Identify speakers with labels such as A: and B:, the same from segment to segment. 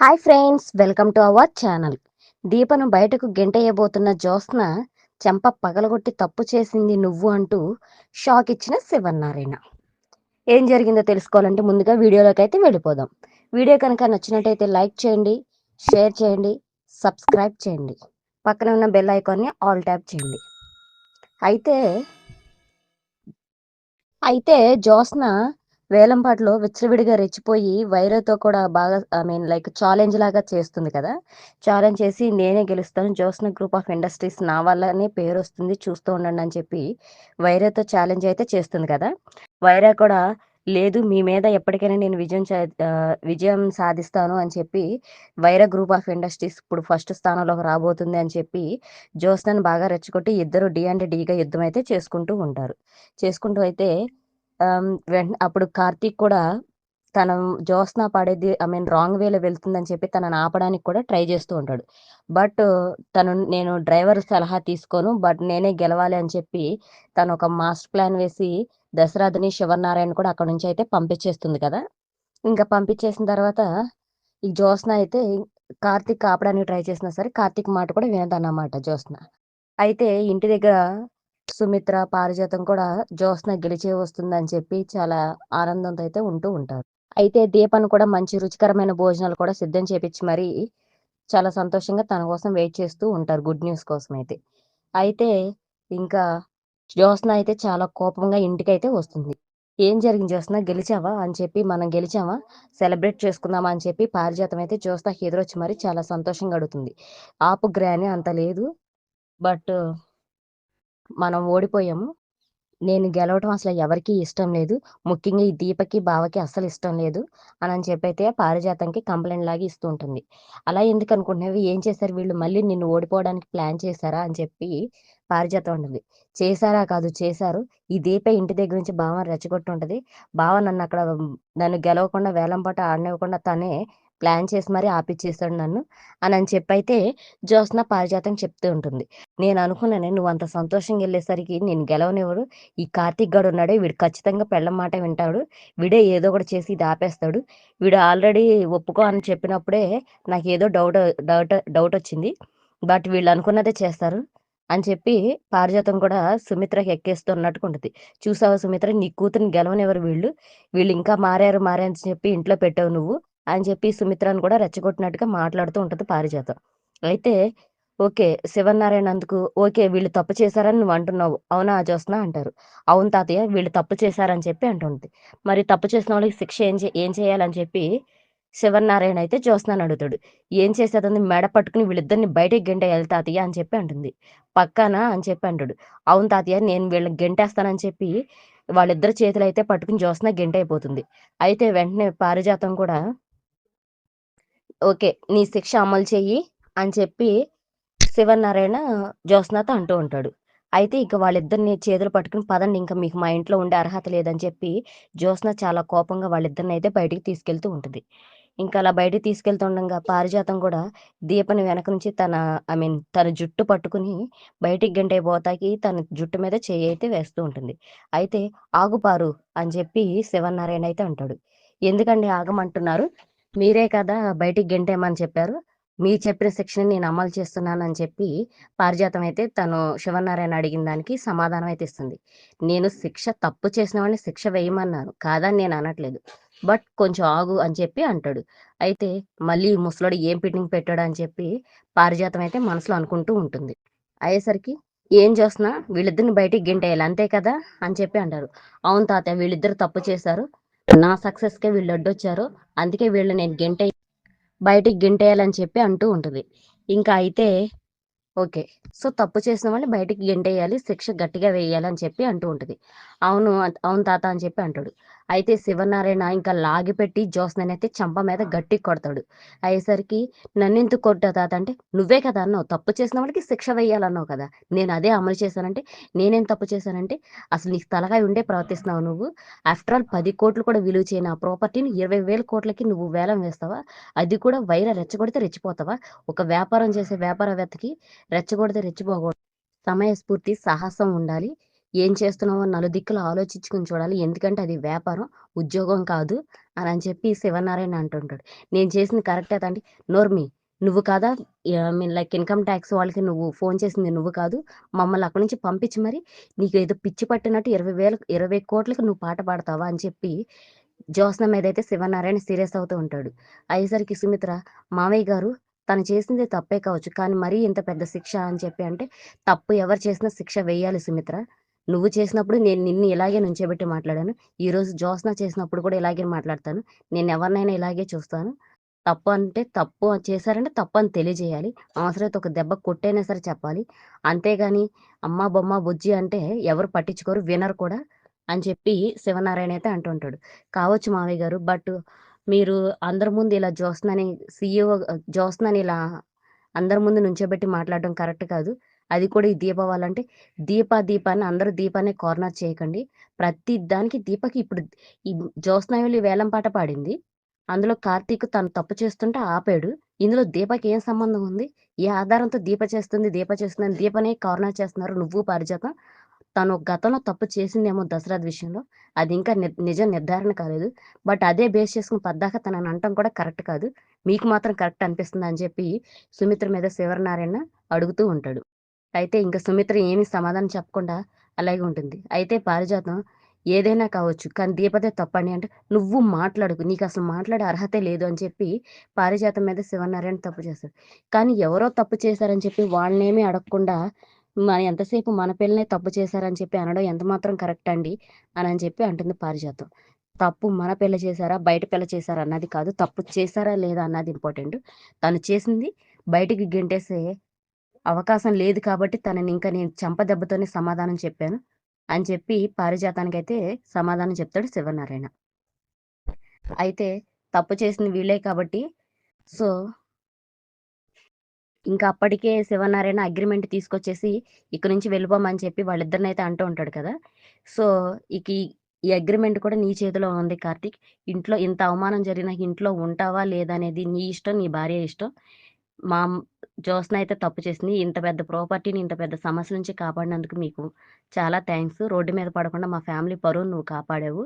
A: Hi friends welcome to our channel. దీపను బయటకు గెంటేయబోతున్న జ్యోత్స్న చెంప పగలగొట్టి తప్పు చేసింది నువ్వు అంటూ షాక్ ఇచ్చిన శివన్నారాయణ. ఏం జరిగిందో తెలుసుకోవాలంటే ముందుగా వీడియోలోకి అయితే వెళ్ళిపోదాం. వీడియో కనుక నచ్చినట్టయితే లైక్ చేయండి షేర్ చేయండి సబ్స్క్రైబ్ చేయండి. పక్కన ఉన్న బెల్ ఐకాన్ని ఆల్ ట్యాప్ చేయండి. అయితే అయితే జ్యోత్స్న వేలంపాటలో విచ్చలవిడిగా రెచ్చిపోయి వైరతో కూడా బాగా ఐ మీన్ లైక్ ఛాలెంజ్ లాగా చేస్తుంది కదా? ఛాలెంజ్ చేసి నేనే గెలుస్తాను జోస్న గ్రూప్ ఆఫ్ ఇండస్ట్రీస్ నా వల్లనే పేరు వస్తుంది చూస్తూ ఉండండి అని చెప్పి వైరతో ఛాలెంజ్ అయితే చేస్తుంది కదా? వైరా కూడా లేదు మీ మీద ఎప్పటికైనా నేను విజయం విజయం సాధిస్తాను అని చెప్పి వైర గ్రూప్ ఆఫ్ ఇండస్ట్రీస్ ఇప్పుడు ఫస్ట్ స్థానంలోకి రాబోతుంది అని చెప్పి జోస్నని బాగా రెచ్చగొట్టి ఇద్దరు డి అండ్ డీగా యుద్ధం అయితే చేసుకుంటూ ఉంటారు. చేసుకుంటూ అయితే అప్పుడు కార్తీక్ కూడా తన జోస్న పడేది ఐ మీన్ రాంగ్ వేలో వెళ్తుందని చెప్పి తనని ఆపడానికి కూడా ట్రై చేస్తూ ఉంటాడు. బట్ తను నేను డ్రైవర్ సలహా తీసుకోను బట్ నేనే గెలవాలి అని చెప్పి తను ఒక మాస్టర్ ప్లాన్ వేసి దశరథని శివనారాయణ కూడా అక్కడ నుంచి అయితే పంపించేస్తుంది కదా. ఇంకా పంపించేసిన తర్వాత ఈ జోస్న అయితే కార్తీక్ ఆపడానికి ట్రై చేసినా సరే కార్తీక్ మాట కూడా వినదన్నమాట జ్యోత్స్న. అయితే ఇంటి దగ్గర సుమిత్ర పారిజాతం కూడా జ్యోత్స్న గెలిచే వస్తుందని చెప్పి చాలా ఆనందంతో అయితే ఉంటూ ఉంటారు. అయితే దీపను కూడా మంచి రుచికరమైన భోజనాలు కూడా సిద్ధం చేపించి మరి చాలా సంతోషంగా తన కోసం వెయిట్ చేస్తూ ఉంటారు గుడ్ న్యూస్ కోసం అయితే. అయితే ఇంకా జ్యోత్స్న అయితే చాలా కోపంగా ఇంటికైతే వస్తుంది. ఏం జరిగింది జ్యోత్స్న గెలిచావా? అని చెప్పి మనం గెలిచామా? సెలబ్రేట్ చేసుకుందామా? అని చెప్పి పారిజాతం అయితే జ్యోత్స్న ఎదురొచ్చి మరి చాలా సంతోషంగా అడుగుతుంది. ఆపు గ్రాని అంత లేదు. బట్ మనం ఓడిపోయాము. నేను గెలవటం అసలు ఎవరికీ ఇష్టం లేదు. ముఖ్యంగా ఈ దీపకి బావకి అస్సలు ఇష్టం లేదు అని చెప్పి అయితే పారిజాతంకి కంప్లైంట్ లాగా ఇస్తూ ఉంటుంది. అలా ఎందుకు అనుకుంటున్నావు? ఏం చేశారు వీళ్ళు? మళ్ళీ నిన్ను ఓడిపోవడానికి ప్లాన్ చేశారా? అని చెప్పి పారిజాతం ఉంటుంది. చేశారా కాదు చేశారు. ఈ దీప ఇంటి దగ్గర నుంచి బావ రెచ్చగొట్టు ఉంటుంది బావ నన్ను అక్కడ నన్ను గెలవకుండా వేలంపాట ఆడనివ్వకుండా తనే ప్లాన్ చేసి మరీ ఆపిచ్చేస్తాడు నన్ను అని అని చెప్పైతే జ్యోత్స్న పారిజాతం చెప్తూ ఉంటుంది. నేను అనుకున్నాను నువ్వు అంత సంతోషంగా వెళ్ళేసరికి నేను గెలవనివ్వడు. ఈ కార్తీక్ గడు ఉన్నాడే వీడు ఖచ్చితంగా పెళ్ళం మాట వింటాడు. వీడే ఏదో ఒకటి చేసి ఇది ఆపేస్తాడు. వీడు ఆల్రెడీ ఒప్పుకో అని చెప్పినప్పుడే నాకు ఏదో డౌట్ డౌట్ డౌట్ వచ్చింది. బట్ వీళ్ళు అనుకున్నదే చేస్తారు అని చెప్పి పారిజాతం కూడా సుమిత్రకి ఎక్కేస్తున్నట్టుగా ఉంటుంది. చూసావా సుమిత్ర నీ కూతురిని గెలవనివ్వరు వీళ్ళు. వీళ్ళు ఇంకా మారారు మారని చెప్పి ఇంట్లో పెట్టావు నువ్వు. అని చెప్పి సుమిత్రను కూడా రెచ్చగొట్టినట్టుగా మాట్లాడుతూ ఉంటుంది పారిజాతం. అయితే ఓకే శివనారాయణ అందుకు ఓకే వీళ్ళు తప్పు చేశారని నువ్వు అంటున్నావు. అవునా జోస్నా అంటారు. అవును తాతయ్య వీళ్ళు తప్పు చేశారని చెప్పి అంటుంది. మరి తప్పు చేసిన వాళ్ళకి శిక్ష ఏం చే ఏం చేయాలని చెప్పి శివనారాయణ అయితే జ్యోత్స్నాన్ని అడుగుతాడు. ఏం చేసేది మెడ పట్టుకుని వీళ్ళిద్దరిని బయటకి గెంటేయాలి తాతయ్య అని చెప్పి అంటుంది. పక్కానా అని చెప్పి అంటాడు. అవును తాతయ్య నేను వీళ్ళని గెంటేస్తానని చెప్పి వాళ్ళిద్దరు చేతులు అయితే పట్టుకుని జ్యోత్స్న గెంట అయిపోతుంది అయితే వెంటనే పారిజాతం కూడా ఓకే నీ శిక్ష అమలు చెయ్యి అని చెప్పి శివనారాయణ జ్యోత్స్నాథ్ అంటూ ఉంటాడు. అయితే ఇక వాళ్ళిద్దరిని చేతులు పట్టుకుని పదండి ఇంకా మీకు మా ఇంట్లో ఉండే అర్హత లేదని చెప్పి జ్యోత్స్న చాలా కోపంగా వాళ్ళిద్దరిని అయితే బయటికి తీసుకెళ్తూ ఉంటుంది. ఇంకా అలా బయటికి తీసుకెళ్తుండగా పారిజాతం కూడా దీపని వెనక నుంచి తన ఐ మీన్ తన జుట్టు పట్టుకుని బయటికి గంటే పోతాకి తన జుట్టు మీద చేయి అయితే వేస్తూ ఉంటుంది. అయితే ఆగుపారు అని చెప్పి శివనారాయణ అయితే అంటాడు. ఎందుకండి ఆగమంటున్నారు? మీరే కదా బయటికి గెంటేమని చెప్పారు. మీరు చెప్పిన శిక్షణ నేను అమలు చేస్తున్నానని చెప్పి పారిజాతం అయితే తను శివనారాయణ అడిగిన దానికి సమాధానం అయితే ఇస్తుంది. నేను శిక్ష తప్పు చేసిన వాడిని శిక్ష వేయమన్నాను. కాదని నేను అనట్లేదు. బట్ కొంచెం ఆగు అని చెప్పి అంటాడు. అయితే మళ్ళీ ముసలోడు ఏం పిట్టింగ్ పెట్టాడు అని చెప్పి పారిజాతం అయితే మనసులో అనుకుంటూ ఉంటుంది. అయ్యేసరికి ఏం చేస్తున్నా? వీళ్ళిద్దరిని బయటికి గెంటేయాలి. అంతే కదా అని చెప్పి అంటారు. అవును తాత వీళ్ళిద్దరు తప్పు చేశారు. నా సక్సెస్కే వీళ్ళు అడ్డొచ్చారు అందుకే వీళ్ళు నేను గెంటే బయటికి గెంటేయాలని చెప్పి అంటూ ఉంటుంది. ఇంకా అయితే ఓకే. సో తప్పు చేసిన వాళ్ళని బయటికి గెంటేయాలి శిక్ష గట్టిగా వేయాలి అని చెప్పి అంటూ ఉంటుంది. అవును అవును తాత అని చెప్పి అంటాడు. అయితే శివనారాయణ ఇంకా లాగిపెట్టి అయితే చంప మీద గట్టి కొడతాడు. అయ్యేసరికి నన్నెందుకు కొట్టా తాత అంటే నువ్వే కదా అన్నావు తప్పు చేసిన వాళ్ళకి శిక్ష వేయాలన్నావు కదా. నేను అదే అమలు చేశానంటే నేనేం తప్పు చేశానంటే అసలు నీకు తలగా ఉండే ప్రవర్తిస్తున్నావు నువ్వు. ఆఫ్టర్ ఆల్ పది కోట్లు కూడా విలువ చేయని ఆ ప్రాపర్టీని ఇరవై వేల కోట్లకి నువ్వు వేలం వేస్తావా? అది కూడా వైర రెచ్చగొడితే రెచ్చిపోతావా? ఒక వ్యాపారం చేసే వ్యాపారవేత్తకి రెచ్చగొడితే రెచ్చిపోకూడదు. సమయస్ఫూర్తి సాహసం ఉండాలి. ఏం చేస్తున్నావో నలుదిక్కులు ఆలోచించుకుని చూడాలి. ఎందుకంటే అది వ్యాపారం ఉద్యోగం కాదు అని అని చెప్పి శివనారాయణ అంటుంటాడు. నేను చేసింది కరెక్టే తండ్రి. నోర్మి నువ్వు కాదా? మీన్ లైక్ ఇన్కమ్ ట్యాక్స్ వాళ్ళకి నువ్వు ఫోన్ చేసింది నువ్వు కాదు. మమ్మల్ని అక్కడి నుంచి పంపించి మరి. నీకు ఏదో పిచ్చి పట్టినట్టు ఇరవై వేల ఇరవై కోట్లకి నువ్వు పాట పాడతావా అని చెప్పి జ్యోత్స్న మీద అయితే శివనారాయణ సీరియస్ అవుతూ ఉంటాడు. అయ్యేసరికి సుమిత్ర మామయ్య గారు తను చేసింది తప్పే కావచ్చు. కానీ మరీ ఇంత పెద్ద శిక్ష అని చెప్పి అంటే తప్పు ఎవరు చేసినా శిక్ష వేయాలి సుమిత్ర. నువ్వు చేసినప్పుడు నేను నిన్ను ఇలాగే నుంచోబెట్టి మాట్లాడాను. ఈరోజు జ్యోత్స్న చేసినప్పుడు కూడా ఇలాగే మాట్లాడతాను. నేను ఎవరినైనా ఇలాగే చూస్తాను. తప్పు అంటే తప్పు చేశారంటే తప్పు అని తెలియజేయాలి. అవసరమైతే ఒక దెబ్బ కొట్టైనా సరే చెప్పాలి. అంతేగాని అమ్మ బొమ్మ బుజ్జి అంటే ఎవరు పట్టించుకోరు వినరు కూడా అని చెప్పి శివనారాయణ అయితే అంటుంటాడు కావచ్చు మావయ్య గారు బట్ మీరు అందరి ముందు ఇలా జ్యోత్స్నని సీఈఓ జ్యోత్స్నని ఇలా అందరి ముందు నుంచోబెట్టి మాట్లాడడం కరెక్ట్ కాదు. అది కూడా ఈ దీపావళి అంటే దీప దీపాన్ని అందరూ దీపాన్ని కార్నర్ చేయకండి. ప్రతి దానికి దీపకి ఇప్పుడు ఈ జ్యోత్స్నాయులు వేలం పాట పాడింది. అందులో కార్తీక్ తను తప్పు చేస్తుంటే ఆపాడు. ఇందులో దీపకి ఏం సంబంధం ఉంది? ఏ ఆధారంతో దీప చేస్తుంది? దీప చేస్తుంది దీపనే కార్నర్ చేస్తున్నారు నువ్వు పారిజాతం. తను గతంలో తప్పు చేసిందేమో దసరా విషయంలో. అది ఇంకా నిజం నిర్ధారణ కాలేదు. బట్ అదే బేస్ చేసుకుని పద్దాక తనని అంటం కూడా కరెక్ట్ కాదు. మీకు మాత్రం కరెక్ట్ అనిపిస్తుంది అని చెప్పి సుమిత్ర మీద శివరనారాయణ అడుగుతూ ఉంటాడు. అయితే ఇంకా సుమిత్ర ఏమి సమాధానం చెప్పకుండా అలాగే ఉంటుంది. అయితే పారిజాతం ఏదైనా కావచ్చు కానీ దీపదే తప్పండి అంటే నువ్వు మాట్లాడుకు నీకు అసలు మాట్లాడే అర్హతే లేదు అని చెప్పి పారిజాతం మీద శివనారాయణ తప్పు చేస్తాడు. కానీ ఎవరో తప్పు చేశారని చెప్పి వాళ్ళనేమి అడగకుండా మన ఎంతసేపు మన పిల్లనే తప్పు చేశారని చెప్పి అనడం ఎంత మాత్రం కరెక్ట్ అండి అని అని చెప్పి అంటుంది పారిజాతం. తప్పు మన పిల్ల చేశారా బయట పిల్ల చేశారా అన్నది కాదు తప్పు చేశారా లేదా అన్నది ఇంపార్టెంట్. తను చేసింది బయటికి గెంటేసే అవకాశం లేదు కాబట్టి తనని ఇంకా నేను చంపదెబ్బతోనే సమాధానం చెప్పాను. అని చెప్పి పారిజాతానికి అయితే సమాధానం చెప్తాడు శివనారాయణ. అయితే తప్పు చేసింది వీళ్ళే కాబట్టి సో ఇంకా అప్పటికే శివనారాయణ అగ్రిమెంట్ తీసుకొచ్చేసి ఇక్కడ నుంచి వెళ్ళిపోమని చెప్పి వాళ్ళిద్దరిని అయితే అంటూ ఉంటాడు కదా. సో ఇక ఈ అగ్రిమెంట్ కూడా నీ చేతిలో ఉంది కార్తీక్. ఇంట్లో ఇంత అవమానం జరిగిన ఇంట్లో ఉంటావా లేదా అనేది నీ ఇష్టం నీ భార్య ఇష్టం. మా జోస్న అయితే తప్పు చేసింది. ఇంత పెద్ద ప్రాపర్టీని ఇంత పెద్ద సమస్య నుంచి కాపాడినందుకు మీకు చాలా థ్యాంక్స్ రోడ్డు మీద పడకుండా మా ఫ్యామిలీ పరువు నువ్వు కాపాడావు.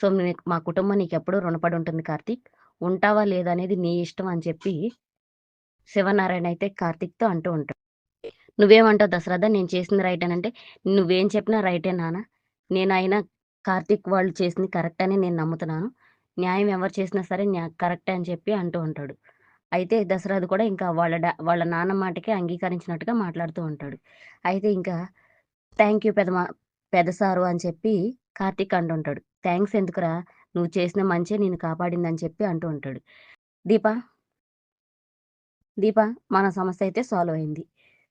A: సో మా కుటుంబం నీకు ఎప్పుడూ రుణపడి ఉంటుంది కార్తీక్. ఉంటావా లేదా అనేది నీ ఇష్టం అని చెప్పి శివనారాయణ అయితే కార్తీక్తో అంటూ ఉంటాడు. నువ్వేమంటావు దశరథ నేను చేసింది రైట్ అని అంటే నువ్వేం చెప్పినా రైటే నాన్న. నేను అయినా వాళ్ళు చేసింది కరెక్ట్ అని నేను నమ్ముతున్నాను. న్యాయం ఎవరు చేసినా సరే కరెక్టే అని చెప్పి అంటూ ఉంటాడు. అయితే దశరథ్ కూడా ఇంకా వాళ్ళ డా వాళ్ళ నాన్న మాటకి అంగీకరించినట్టుగా మాట్లాడుతూ ఉంటాడు. అయితే ఇంకా థ్యాంక్ యూ పెద్ద పెద్ద సారు అని చెప్పి కార్తీక్ అంటుంటాడు థ్యాంక్స్ ఎందుకురా? నువ్వు చేసిన మంచి నేను కాపాడిందని చెప్పి అంటూ ఉంటాడు. దీప? దీప మన సమస్య అయితే సాల్వ్ అయింది.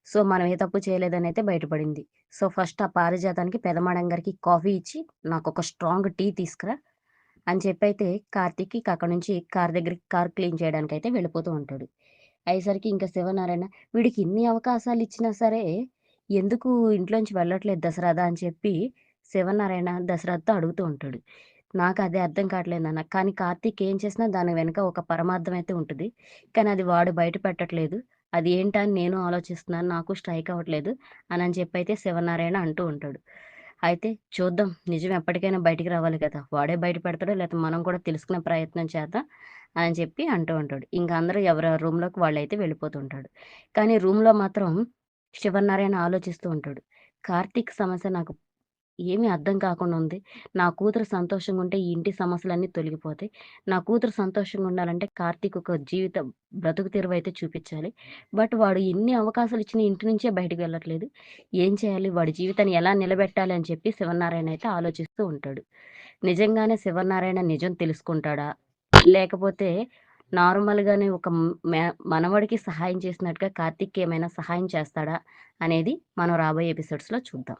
A: సో మనం ఏ తప్పు చేయలేదని అయితే బయటపడింది. సో ఫస్ట్ ఆ పారిజాతానికి పెదమాడం గారికి కాఫీ ఇచ్చి నాకు ఒక స్ట్రాంగ్ టీ తీసుకురా. అని చెప్పి అయితే కార్తీక్కి అక్కడ నుంచి కార్ దగ్గరికి కార్ క్లీన్ చేయడానికి అయితే వెళ్ళిపోతూ ఉంటాడు. అయ్యేసరికి ఇంకా శివనారాయణ వీడికి ఇన్ని అవకాశాలు ఇచ్చినా సరే ఎందుకు ఇంట్లోంచి వెళ్ళట్లేదు దసరాదా? అని చెప్పి శివనారాయణ దసరాతో అడుగుతూ ఉంటాడు. నాకు అదే అర్థం కావట్లేదు అన్న కానీ కార్తీక్ ఏం చేసినా దాని వెనుక ఒక పరమార్థం అయితే ఉంటుంది. కానీ అది వాడు బయట పెట్టట్లేదు. అది ఏంటని నేను ఆలోచిస్తున్నాను నాకు స్ట్రైక్ అవ్వట్లేదు అని అని చెప్పి అయితే శివనారాయణ అంటూ ఉంటాడు. అయితే చూద్దాం. నిజం ఎప్పటికైనా బయటికి రావాలి కదా. వాడే బయట పెడతాడో లేకపోతే మనం కూడా తెలుసుకునే ప్రయత్నం చేద్దాం అని చెప్పి అంటూ ఉంటాడు. ఇంకా అందరూ ఎవరి రూమ్లోకి వాళ్ళు అయితే వెళ్ళిపోతుంటాడు. కానీ రూమ్లో మాత్రం శివనారాయణ ఆలోచిస్తూ ఉంటాడు. కార్తీక్ సమస్య నాకు ఏమీ అర్థం కాకుండా ఉంది. నా కూతురు సంతోషంగా ఉంటే ఈ ఇంటి సమస్యలన్నీ తొలగిపోతాయి. నా కూతురు సంతోషంగా ఉండాలంటే కార్తీక్ ఒక జీవిత బ్రతుకు తెరువు అయితే చూపించాలి. బట్ వాడు ఎన్ని అవకాశాలు ఇచ్చినా ఇంటి నుంచే బయటకు వెళ్ళట్లేదు. ఏం చేయాలి? వాడి జీవితాన్ని ఎలా నిలబెట్టాలి? అని చెప్పి శివనారాయణ అయితే ఆలోచిస్తూ ఉంటాడు. నిజంగానే శివనారాయణ నిజం తెలుసుకుంటాడా? లేకపోతే నార్మల్గానే ఒక మనవడికి సహాయం చేసినట్టుగా కార్తీక్ ఏమైనా సహాయం చేస్తాడా? అనేది మనం రాబోయే ఎపిసోడ్స్లో చూద్దాం.